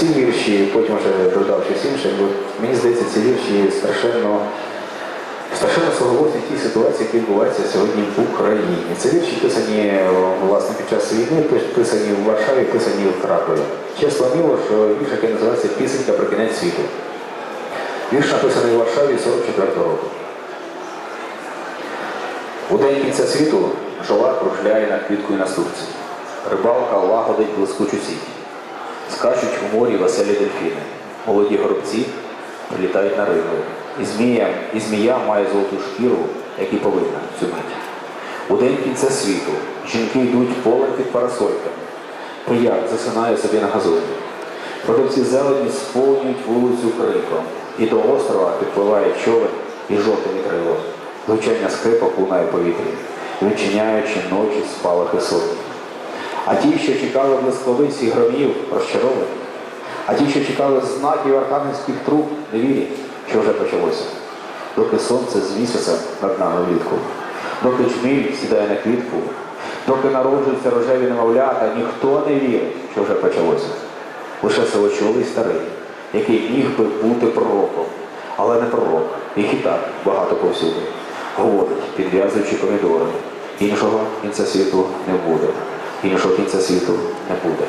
ці вірші, потім вже додав щось інше, бо мені здається, ці вірші страшенно, страшенно суголосні ті ситуації, які відбуваються сьогодні в Україні. Це вірші писані власне під час війни, писані в Варшаві, писані в Кракові. Чесно мило, що вірш, який називається Пісенька про кінець світу. Вірш написаний в Варшаві 44-го року. У день кінця світу жова кружляє над квіткою на ступці. Рибалка лагодить блискучу сіть. Скачуть у морі веселі дельфіни. Молоді горобці прилітають на рибу. І змія, і змія має золоту шкіру, як і повинна цю мить. У день кінця світу жінки йдуть полем під парасольками. Пияк засинає собі на газоні. Продавці зелені сповнюють вулицю криком. І до острова підпливає човен і жовте вітрило. Звучання скрипок лунає повітрі, відчиняючи ночі спалахи сотні. А ті, що чекали блисковиць і громів, розчаровані. А ті, що чекали знаків архангельських труб, не вірять, що вже почалося. Доки сонце з місяцем над нами влітку, доки чміль сідає на квітку, доки народжуються рожеві немовлята, ніхто не вірить, що вже почалося. Лише силочолий старий, який міг би бути пророком, але не пророк, їх і так багато повсюди. Говорить, підв'язуючи помідори. Іншого кінця світу не буде. Іншого кінця світу не буде.